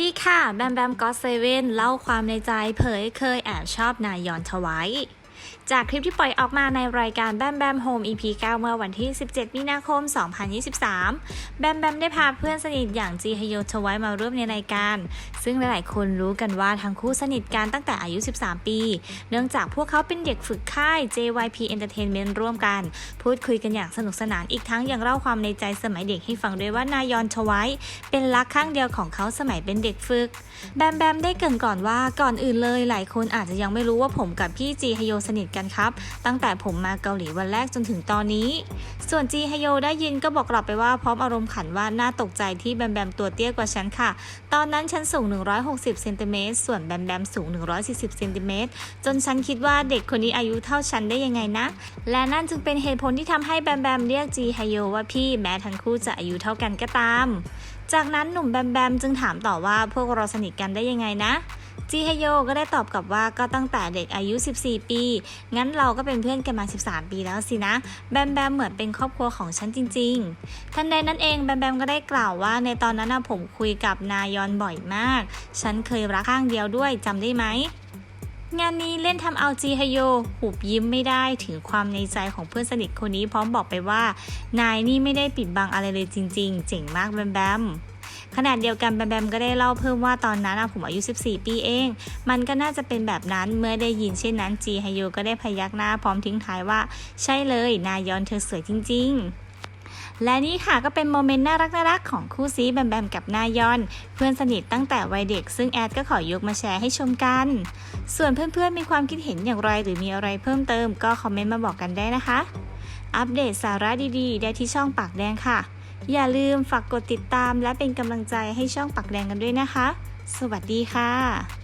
ดีค่ะ แบมแบมก็เซเว่นเล่าความในใจเผยเคยแอบชอบนายยอนทวาย จากคลิปที่ปล่อยออกมาในรายการแบมแบมโฮม EP 9 เมื่อวันที่ 17 มีนาคม 2023 แบมแบมได้พาเพื่อนสนิทอย่างจีฮยโทวายมาร่วมในรายการ ซึ่งหลายๆ คนรู้กันว่าทั้งคู่สนิทกันตั้งแต่อายุ 13 ปี เนื่องจากพวกเขาเป็นเด็กฝึกค่าย JYP Entertainment ร่วมกัน พูดคุยกันอย่างสนุกสนานอีกทั้งยังเล่าความในใจสมัยเด็กให้ฟังด้วยว่านายอนทวายเป็นรักข้างเดียวของเขาสมัยเป็นเด็กฝึก แบมแบมได้เกรินก่อนว่าก่อนอื่นเลยหลายคนอาจจะยังไม่รู้ว่าผมกับพี่จีฮโยสนิทกันครับ ตั้งแต่ผมมาเกาหลีวันแรกจนถึงตอนนี้ ส่วนจีฮโยได้ยินก็บอกกลับไปว่าพร้อมอารมณ์ขันว่าน่าตกใจที่แบมแบมตัวเตี้ยกว่าฉันค่ะ ตอนนั้นฉันสูง 160เซนติเมตรส่วนแบมแบมสูง 140เซนติเมตรจนฉันคิดว่าเด็กคนนี้อายุเท่าฉันได้ยังไงนะ และนั่นจึงเป็นเหตุผลที่ทำให้แบมแบมเรียกจีฮโยว่าพี่แม้ทั้งคู่จะอายุเท่ากันก็ตาม จากนั้นหนุ่มแบมแบมจึงถามต่อว่าพวกเราสนิทกันได้ยังไงนะ จีฮโยก็ได้ตอบกลับว่าก็ตั้งแต่เด็กอายุ 14 ปี งั้นเราก็เป็นเพื่อนกันมา 13 ปีแล้วสินะ แบมแบมเหมือนเป็นครอบครัวของฉันจริง ๆ ทันใดนั้นเองแบมแบมก็ได้กล่าวว่าในตอนนั้นผมคุยกับนายอนบ่อยมาก ฉันเคยรักข้างเดียวด้วยจำได้ไหมงานนี้เล่นทำเอาจีฮโยหุบยิ้มไม่ได้ถึงความในใจของเพื่อนสนิทคนนี้พร้อมบอกไปว่า นายนี่ไม่ได้ปิดบังอะไรเลยจริง ๆ เจ๋งมากแบมแบม ขณะเดียวกันแบมแบมก็ได้เล่าเพิ่มว่าตอนนั้นผมอายุ 14 ปีเอง มันก็น่าจะเป็นแบบนั้นเมื่อได้ยินเช่นนั้นจีฮโยก็ได้พยักหน้าพร้อมทิ้งท้ายว่า ใช่เลยนายอนเธอสวยจริง ๆและนี่ค่ะก็เป็นโมเมนต์น่ารักน่ารักๆของคู่ซีแบมแบมกับนายอน เพื่อนสนิทตั้งแต่วัยเด็ก ซึ่งแอดก็ขอยกมาแชร์ให้ชมกัน ส่วนเพื่อนๆมีความคิดเห็นอย่างไรหรือมีอะไรเพิ่มเติม ก็คอมเมนต์มาบอกกันได้นะคะ อัปเดตสาระดีๆ ได้ที่ช่องปากแดงค่ะ อย่าลืมฝากกดติดตามและเป็นกำลังใจให้ช่องปักแดงกันด้วยนะคะ สวัสดีค่ะ